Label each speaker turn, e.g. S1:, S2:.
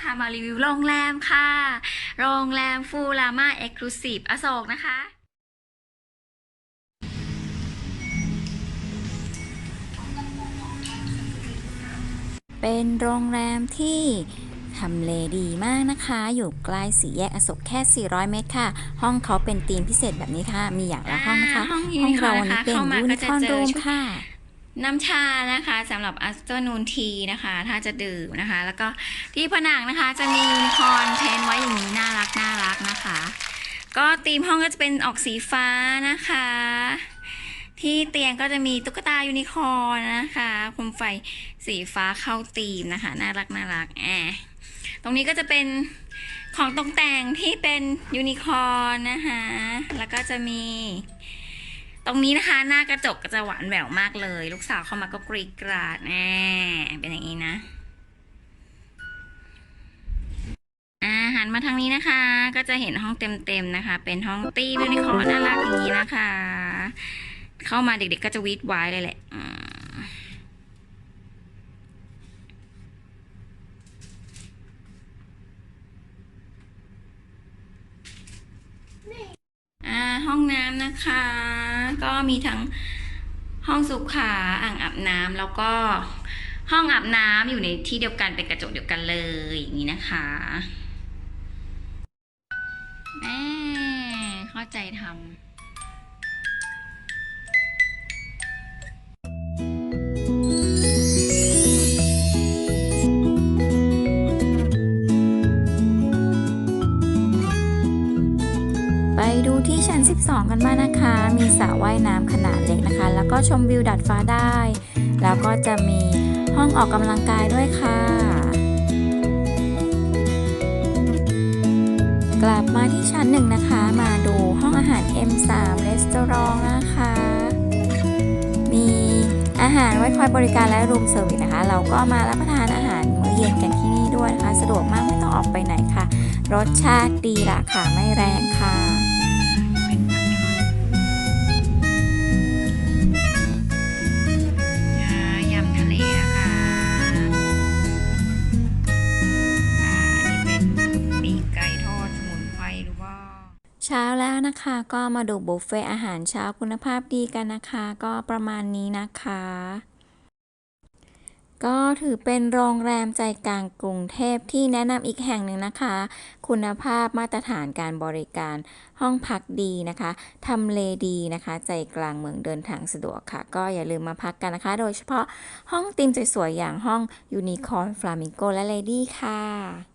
S1: พามารีวิวโรงแรมค่ะ โรงแรมฟูรามาเอ็กซ์คลูซีฟอโศกนะคะ
S2: เป็นโรงแรมที่ทำเลดีมากนะคะ อยู่ใกล้สี่แยกอโศกแค่ 400 เมตรค่ะ ห้องเขาเป็นธีมพิเศษแบบนี้ค่ะ มีอย่างละห้องนะคะ
S1: อ่าห้อง
S2: ห้องเรา
S1: unicorn
S2: วันนี้เป็น
S1: นะคะเข้ามา
S2: ยู
S1: ก็
S2: นิ
S1: จะ
S2: คอน
S1: เจอ
S2: รูม
S1: ชุด
S2: ค่ะ
S1: น้ำชานะคะสำหรับ afternoon tea นะคะ ถ้าจะดื่มนะคะ แล้วก็ที่ผนังนะคะจะมียูนิคอร์นเทนไว้อย่างนี้น่ารักน่ารักนะคะ ก็ธีมห้องก็จะเป็นออกสีฟ้านะคะ ที่เตียงก็จะมีตุ๊กตายูนิคอร์นนะคะโคมไฟสีฟ้าเข้าธีมนะคะ น่ารักน่ารักแอบตรงนี้ก็จะเป็นของตกแต่งที่เป็นยูนิคอร์นนะคะ แล้วก็จะมี ตรงนี้นะคะหน้ากระจกก็จะหวานแหววมากเลย ลูกสาวเข้ามาก็กรีดกราดแน่เป็นอย่างนี้นะอาหันมาทางนี้นะคะ ก็จะเห็นห้องเต็มๆนะคะ เป็นห้องตีวินิคอน่ารักอย่างนี้นะคะ เข้ามาเด็กๆก็จะวีดไว้เลยแหละอ่าห้องน้ำนะคะ ก็มีทั้งห้องสุขาอ่างอาบน้ำแล้วก็ห้องอาบน้ำอยู่ในที่เดียวกันเป็นกระจกเดียวกันเลยอย่างนี้นะคะแม่เข้าใจทำ
S2: ไปดูที่ชั้น 12 กันบ้างนะคะ มีสระว่ายน้ำขนาดเล็กนะคะ แล้วก็ชมวิวดัดฟ้าได้ แล้วก็จะมีห้องออกกำลังกายด้วยค่ะ กลับมาที่ชั้นหนึ่งนะคะ มาดูห้องอาหาร M3 r e s t a u r a n t นะคะ มีอาหารไว้คอยบริการและรูมเซอร์วิสนะคะ เราก็มารับประทานอาหารมื้อเย็นกัน ด้วยนะคะ สะดวกมากไม่ต้องออกไปไหนค่ะ รสชาติดีราคาไม่แรงค่ะ
S1: อ่ายำทะเลนะคะอ่าอันนี้เป็นปีกไก่ทอดสมุนไพรหรือว่า
S2: เช้าแล้วนะคะก็มาดูบุฟเฟ่อาหารเช้าคุณภาพดีกันนะคะ ก็ประมาณนี้นะคะ ก็ถือเป็นโรงแรมใจกลางกรุงเทพที่แนะนำอีกแห่งหนึ่งนะคะ คุณภาพมาตรฐานการบริการห้องพักดีนะคะทำเลดีนะคะ ใจกลางเมืองเดินทางสะดวกค่ะ ก็อย่าลืมมาพักกันนะคะ โดยเฉพาะห้องตีมสวยๆอย่างห้องยูนิคอร์นฟลามิงโกและเลดี้ค่ะ